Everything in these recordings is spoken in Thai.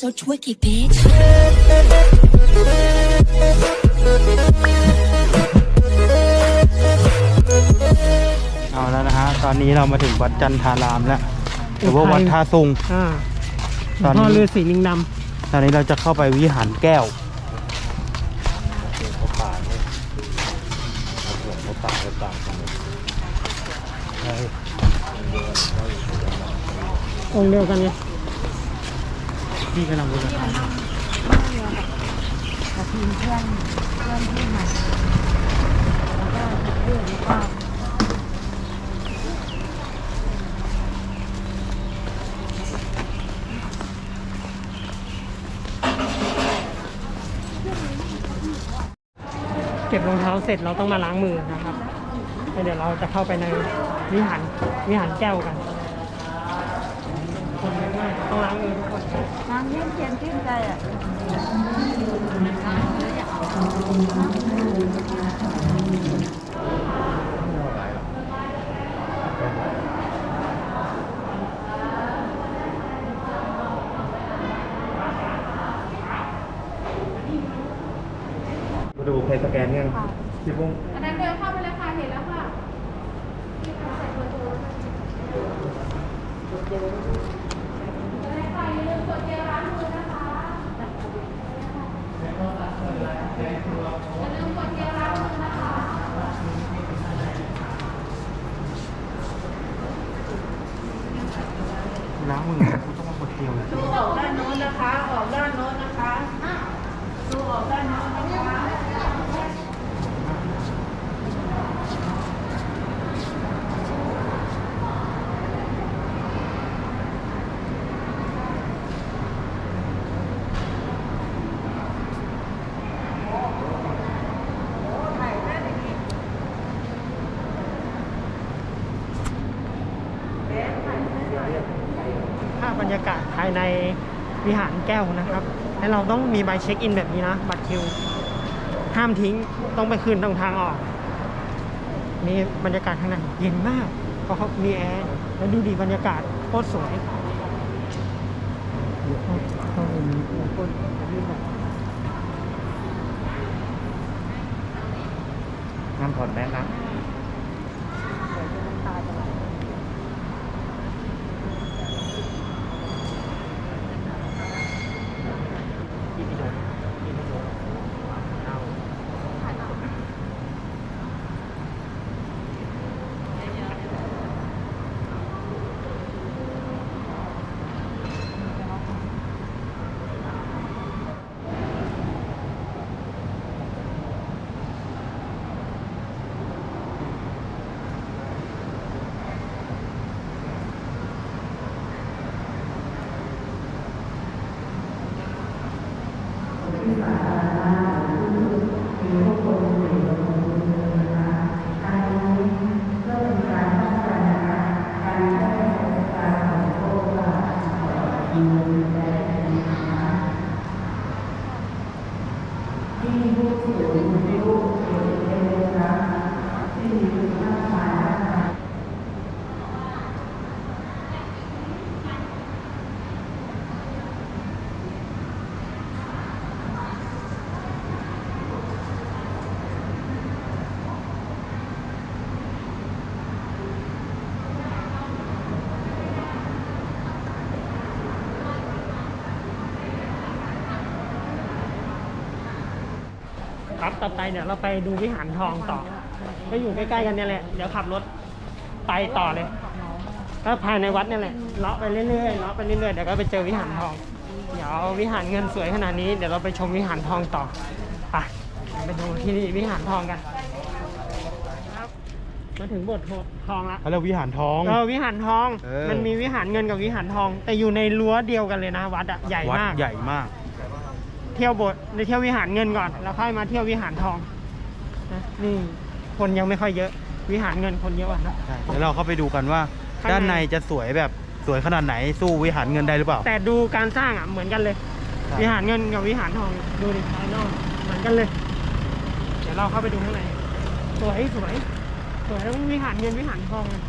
So twicky, bitch. เอาแล้วนะฮะ ตอนนี้เรามาถึงวัดจันทารามแล้วหรือว่าวัดท่าซุง อ่าตอนนี้พ่อฤาษีลิงดตอนนี้เราจะเข้าไปวิหารแก้วำองค์เดียวกันไง พี่กำลังบูรณาการกับทีมเพื่อนเพื่อนที่มาแล้วก็เพื่อนวก็เก็บรองเท้าเสร็จเราต้องมาล้างมือนะครับ เดี๋ยวเราจะเข้าไปในวิหารวิหารแก้วกัน คนเยอะมากต้องล้างมือทุกคนน้ำเย็นเย็นชื่นใจอะมาดูเพจสแกนยังพี่ปุ้งอันนั้นเดินเข้าไปเลยค่ะ เห็นแล้วค่ะ ล้างมือกูต้องมากดเดียวเลย ดูออกด้านโน้นนะคะ ออกด้านโน้นนะคะ ดูออกด้านโน้นนะคะาพบรรยากาศภายในวิหารแก้วนะครับ และเราต้องมีใบเช็คอินแบบนี้นะ บัตรคิว ห้ามทิ้ง ต้องไปคืนตรงทางออก นี่บรรยากาศข้างในเย็นมาก เพราะเขามีแอร์ แล้วดูดีบรรยากาศโคตรสวยเข้าไปมีโคตรนี่แบบงานแมสนะ ครับต่อไปเนี่ยเราไปดูวิหารทองต่อ ก็อยู่ใกล้ๆกันเนี่ยแหละ เดี๋ยวขับรถไปต่อเลย ก็ภายในวัดเนี่ยแหละ เลาะไปเรื่อยๆ เลาะไปเรื่อยๆ เดี๋ยวก็ไปเจอวิหารทอง เดี๋ยววิหารเงินสวยขนาดนี้ เดี๋ยวเราไปชมวิหารทองต่อ ไปไปดูที่นี่วิหารทองกันครับมาถึงโบททองละเขาเรียกวิหารทอง เออวิหารทองเออมันมีวิหารเงินกับวิหารทอง แต่อยู่ในรั้วเดียวกันเลยนะ วัดอะใหญ่วัดมาก ใหญ่มาก เที่ยวโบสถ์ในเที่ยววิหารเงินก่อน แล้วค่อยมาเที่ยววิหารทองนะนี่คนยังไม่ค่อยเยอะ วิหารเงินคนเยอะกว่านะ ใช่เดี๋ยวเราเข้าไปดูกันว่า ข้างใน ด้านในจะสวยแบบสวยขนาดไหนสู้วิหารเงินได้หรือเปล่า แต่ดูการสร้างอะเหมือนกันเลยใช่วิหารเงินกับวิหารทองดูดิภายนอกเหมือนกันเลย เดี๋ยวเราเข้าไปดูข้างในสวยสวยสวยทั้งวิหารเงินวิหารทองเลย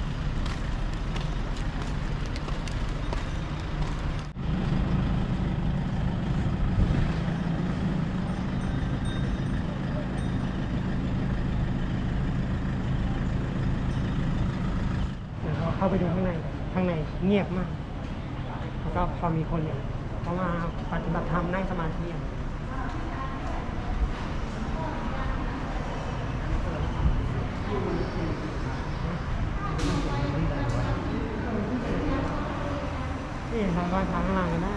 ข้าไปดูข้างในข้างในเงียบมาก แล้วก็พอมีคนเนี่ยเขามาปฏิบัติธรรมนั่งสมาธินี่ทางบ้านทางข้างล่างกันได้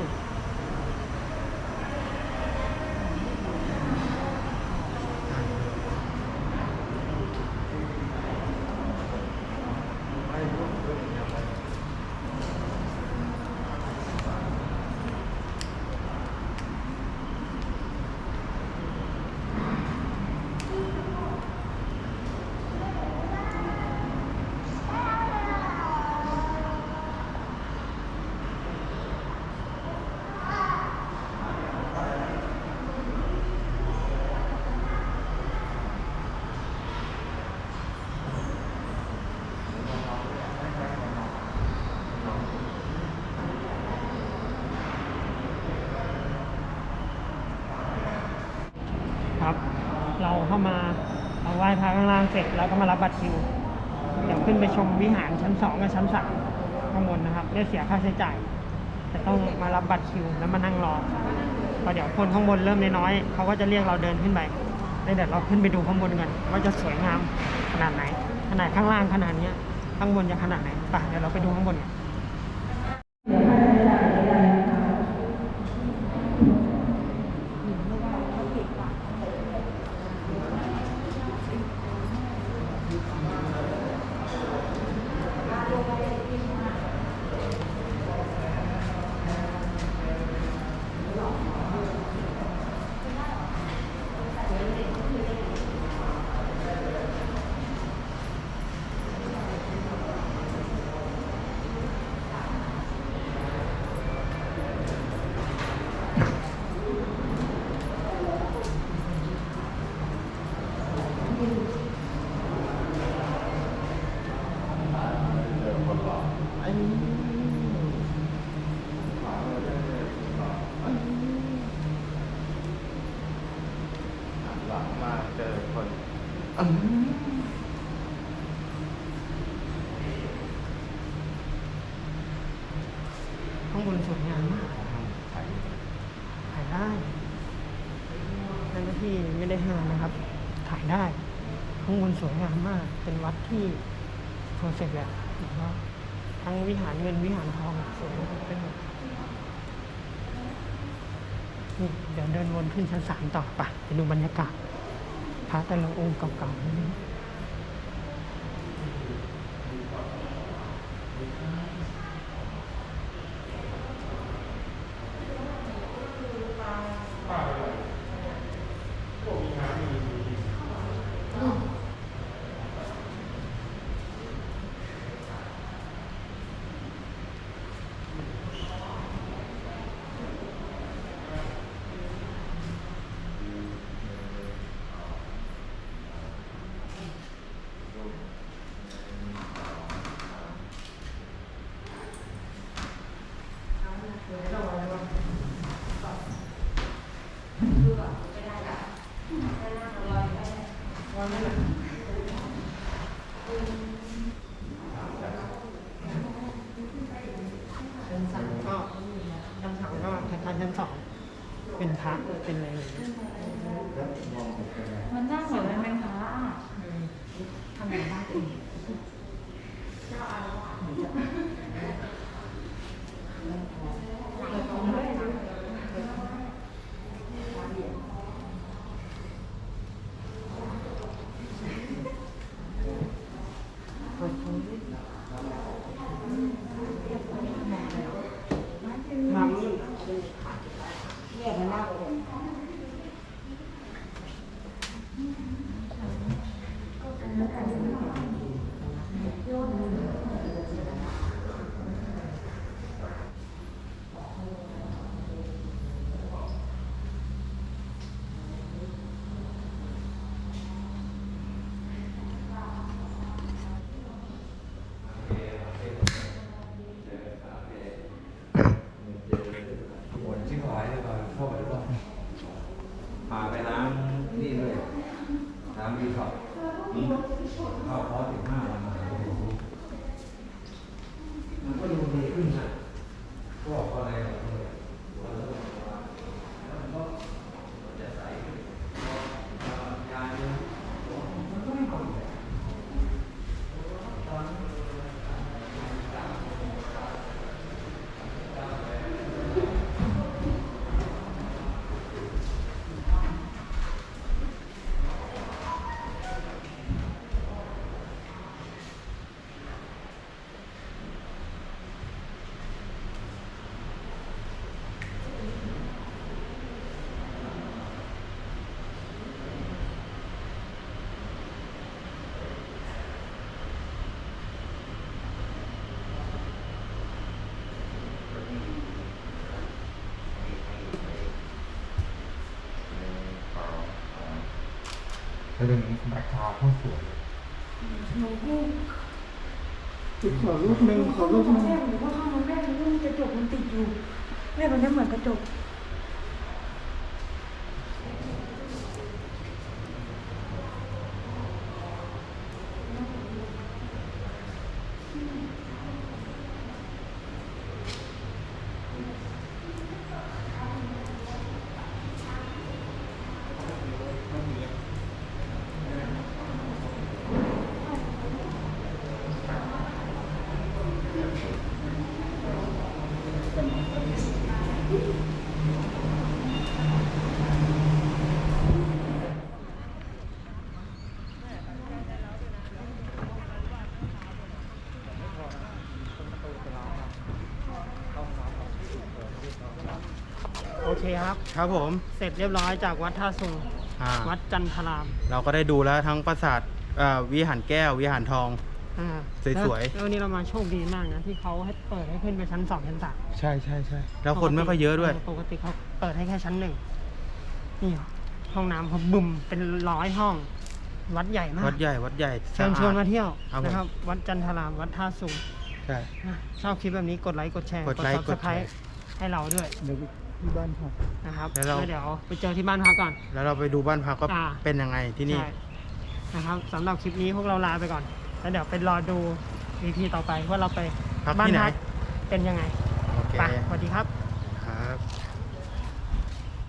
ครับ เข้ามาเราไหว้พระข้างล่างเสร็จแล้วก็มารับบัตรคิวเดี๋ยวขึ้นไปชมวิหารชั้นสองกับชั้นสามข้างบนนะครับได้เสียค่าใช้จ่ายแต่ต้องมารับบัตรคิวแล้วมานั่งรอพอเดี๋ยวคนข้างบนเริ่มน้อยๆเขาก็จะเรียกเราเดินขึ้นไปเดี๋ยวเราขึ้นไปดูข้างบนกันว่าจะสวยงามขนาดไหนขนาดข้างล่างขนาดเนี้ยข้างบนจะขนาดไหนไปเดี๋ยวเราไปดูข้างบนกันางบนสวยงามมากถ่ายได้เจ้าหน้าที่ไม่ได้ห้ามนะครับ ถ่ายได้ข้างบนสวยงามมาก เป็นวัดที่เพอร์เฟกต์แหละแบบว่าทั้งวิหารเงินวิหารทองสวยเป็นหมดนี่เดี๋ยวเดินวนขึ้นชั้นสามต่อไปไปดูบรรยากาศพระแต่ละองค์เก่าๆนี่ชั้นสามก็ชั้นสามก็คล้ายๆชั้นสองเป็น พระเป็นอะไรอย่างเงี้ยมันน่าเหมือนเป็นพระอะทำไมบ้านเอง ওখানে แล้วเรื่องนี้ราคาโคตรสวยขอรูปหนึ่งขอรูปหนึ่งแม่หรือว่าห้องน้ำแม่รูปกระจกมันติดอยู่แม่มันไม่เหมือนกระจก โอเคครับ ครับผม เสร็จเรียบร้อยจากวัดท่าสุงอ่าวัดจันทรามเราก็ได้ดูแล้วทั้งปราสาทอ่าวิหารแก้ววิหารทอง อ่าสวยๆแล้ววันนี้เรามาโชคดีมากนะที่เขาให้เปิดให้ขึ้นไปชั้นสองชั้นสามใช่ใช่ใช่แล้วคนไม่ค่อยเยอะด้วย ปกติเขาเปิดให้แค่ชั้นหนึ่งนี่ห้องน้ำเขาบึมเป็นร้อยห้อง วัดใหญ่มากวัดใหญ่วัดใหญ่เชิญชวนมาเที่ยวครับผม นะครับ วัดจันทรามวัดท่าสุงใช่ นะชอบคลิปแบบนี้กดไลค์กดแชร์ กดไลค์กดแชร์ Subscribe ให้เราด้วย เดี๋ยว ที่บ้านพักนะครับแล้วเราแล้วเดี๋ยวไปเจอที่บ้านพักก่อน แล้วเราไปดูบ้านพักก็อ่า เป็นยังไงที่นี่ ใช่นะครับสำหรับคลิปนี้พวกเราลาไปก่อน แล้วเดี๋ยวไปรอดู EP ต่อไปว่าเราไปพักบ้านที่ไหน พักเป็นยังไงโอเคไปสวัสดีครับ ครับ